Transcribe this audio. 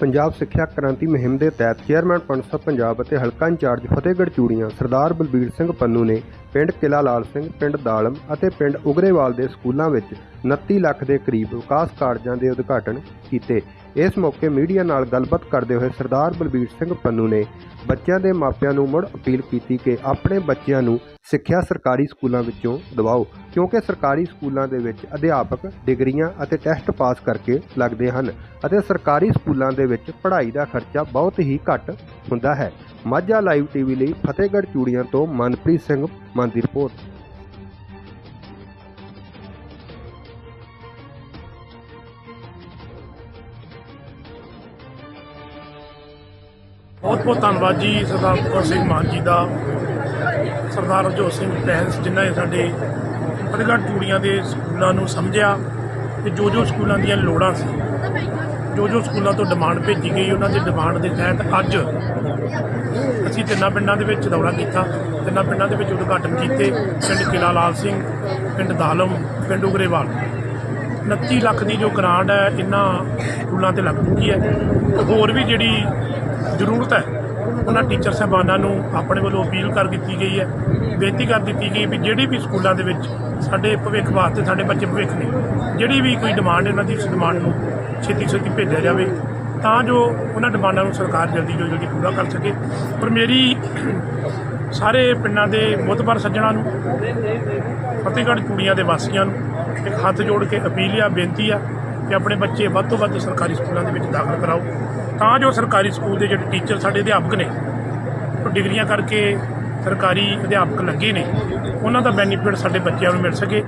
ਪੰਜਾਬ ਸਿੱਖਿਆ ਕ੍ਰਾਂਤੀ ਮੁਹਿੰਮ ਦੇ ਤਹਿਤ ਚੇਅਰਮੈਨ ਪੰਸਬ ਪੰਜਾਬ ਅਤੇ ਹਲਕਾ ਇੰਚਾਰਜ ਫਤਿਹਗੜ੍ਹ ਚੂੜੀਆਂ ਸਰਦਾਰ ਬਲਬੀਰ ਸਿੰਘ ਪੰਨੂ ਨੇ ਪਿੰਡ ਕਿਲਾ ਲਾਲ ਸਿੰਘ, ਪਿੰਡ ਦਾਲਮ ਅਤੇ ਪਿੰਡ ਉਗਰੇਵਾਲ ਦੇ ਸਕੂਲਾਂ ਵਿੱਚ 29 ਲੱਖ ਦੇ ਕਰੀਬ ਵਿਕਾਸ ਕਾਰਜਾਂ ਦੇ ਉਦਘਾਟਨ ਕੀਤੇ। ਇਸ ਮੌਕੇ ਮੀਡੀਆ ਨਾਲ ਗੱਲਬਾਤ ਕਰਦੇ ਹੋਏ ਸਰਦਾਰ ਬਲਬੀਰ ਸਿੰਘ ਪੰਨੂ ਨੇ ਬੱਚਿਆਂ ਦੇ ਮਾਪਿਆਂ ਨੂੰ ਮੁੜ ਅਪੀਲ ਕੀਤੀ ਕਿ ਆਪਣੇ ਬੱਚਿਆਂ ਨੂੰ ਸਿੱਖਿਆ ਸਰਕਾਰੀ ਸਕੂਲਾਂ ਵਿੱਚੋਂ ਦਿਵਾਓ, ਕਿਉਂਕਿ ਸਰਕਾਰੀ ਸਕੂਲਾਂ ਦੇ ਵਿੱਚ ਅਧਿਆਪਕ ਡਿਗਰੀਆਂ ਅਤੇ ਟੈਸਟ ਪਾਸ ਕਰਕੇ ਲੱਗਦੇ ਹਨ ਅਤੇ ਸਰਕਾਰੀ ਸਕੂਲਾਂ ਦੇ ਵਿੱਚ ਪੜ੍ਹਾਈ ਦਾ ਖਰਚਾ ਬਹੁਤ ਹੀ ਘੱਟ ਹੁੰਦਾ ਹੈ। ਮਾਝਾ ਲਾਈਵ ਟੀਵੀ ਲਈ ਫਤਿਹਗੜ੍ਹ ਚੂੜੀਆਂ ਤੋਂ ਮਨਪ੍ਰੀਤ ਸਿੰਘ ਮਨ ਦੀ ਰਿਪੋਰਟ। ਬਹੁਤ ਬਹੁਤ ਧੰਨਵਾਦ ਜੀ ਸਰਦਾਰ ਭਗਵੰਤ ਸਿੰਘ ਮਾਨ ਜੀ ਦਾ, ਸਰਦਾਰ ਹਰਜੋਤ ਸਿੰਘ ਪੈਂਸ ਜਿਨ੍ਹਾਂ ਨੇ ਸਾਡੇ ਫਤਿਹਗੜ੍ਹ ਚੂੜੀਆਂ ਦੇ ਸਕੂਲਾਂ ਨੂੰ ਸਮਝਿਆ ਤੇ ਜੋ ਜੋ ਸਕੂਲਾਂ ਦੀਆਂ ਲੋੜਾਂ ਸੀ ਜੋ ਜੋ ਸਕੂਲਾਂ ਤੋਂ ਡਿਮਾਂਡ ਭੇਜੀ ਗਈ, ਉਹਨਾਂ ਦੀ ਡਿਮਾਂਡ ਦੇ ਤਹਿਤ ਅੱਜ ਅਸੀਂ ਤਿੰਨਾਂ ਪਿੰਡਾਂ ਦੇ ਵਿੱਚ ਦੌਰਾ ਕੀਤਾ, ਤਿੰਨਾਂ ਪਿੰਡਾਂ ਦੇ ਵਿੱਚ ਉਦਘਾਟਨ ਕੀਤੇ, ਪਿੰਡ ਕਿਲਾ ਲਾਲ ਸਿੰਘ, ਪਿੰਡ ਦਾਲਮ, ਪਿੰਡ ਉਗਰੇਵਾਲ। 29 ਲੱਖ ਦੀ ਜੋ ਗ੍ਰਾਂਟ ਹੈ, ਇਹਨਾਂ ਸਕੂਲਾਂ ਤੇ ਲੱਗ ਚੁੱਕੀ ਹੈ। ਹੋਰ ਵੀ ਜਿਹੜੀ ਜ਼ਰੂਰਤ ਹੈ, ਉਹਨਾਂ ਟੀਚਰ ਸਾਹਿਬਾਨਾਂ ਨੂੰ ਆਪਣੇ ਵੱਲੋਂ ਅਪੀਲ ਕਰ ਦਿੱਤੀ ਗਈ ਹੈ, ਬੇਨਤੀ ਕਰ ਦਿੱਤੀ ਗਈ ਵੀ ਜਿਹੜੀ ਵੀ ਸਕੂਲਾਂ ਦੇ ਵਿੱਚ ਸਾਡੇ ਭਵਿੱਖ ਵਾਸਤੇ ਸਾਡੇ ਬੱਚੇ ਭਵਿੱਖ ਨੇ, ਜਿਹੜੀ ਵੀ ਕੋਈ ਡਿਮਾਂਡ ਇਹਨਾਂ ਦੀ ਉਸ ਡਿਮਾਂਡ ਨੂੰ ਛੇਤੀ ਛੇਤੀ ਭੇਜਿਆ ਜਾਵੇ, ਤਾਂ ਜੋ ਉਹਨਾਂ ਡਿਮਾਂਡਾਂ ਨੂੰ ਸਰਕਾਰ ਜਲਦੀ ਤੋਂ ਜਲਦੀ ਪੂਰਾ ਕਰ ਸਕੇ। ਪਰ ਮੇਰੀ ਸਾਰੇ ਪਿੰਡਾਂ ਦੇ ਬੁੱਧਵਾਰ ਸੱਜਣਾ ਨੂੰ, ਫਤਿਹਗੜ੍ਹ ਚੂੜੀਆਂ ਦੇ ਵਾਸੀਆਂ ਨੂੰ ਇੱਕ ਹੱਥ ਜੋੜ ਕੇ ਅਪੀਲ ਆ ਬੇਨਤੀ ਆ ਕਿ ਆਪਣੇ ਬੱਚੇ ਵੱਧ ਤੋਂ ਵੱਧ ਸਰਕਾਰੀ ਸਕੂਲਾਂ ਦੇ ਵਿੱਚ ਦਾਖਲ ਕਰਾਓ। ਤਾਂ ਜੋ ਸਰਕਾਰੀ ਸਕੂਲ ਦੇ ਜਿਹੜੇ ਟੀਚਰ ਸਾਡੇ ਅਧਿਆਪਕ ਨੇ, ਉਹ ਡਿਗਰੀਆਂ ਕਰਕੇ ਸਰਕਾਰੀ ਅਧਿਆਪਕ ਲੱਗੇ ਨੇ, ਉਹਨਾਂ ਦਾ ਬੈਨੀਫਿਟ ਸਾਡੇ ਬੱਚਿਆਂ ਨੂੰ ਮਿਲ ਸਕੇ।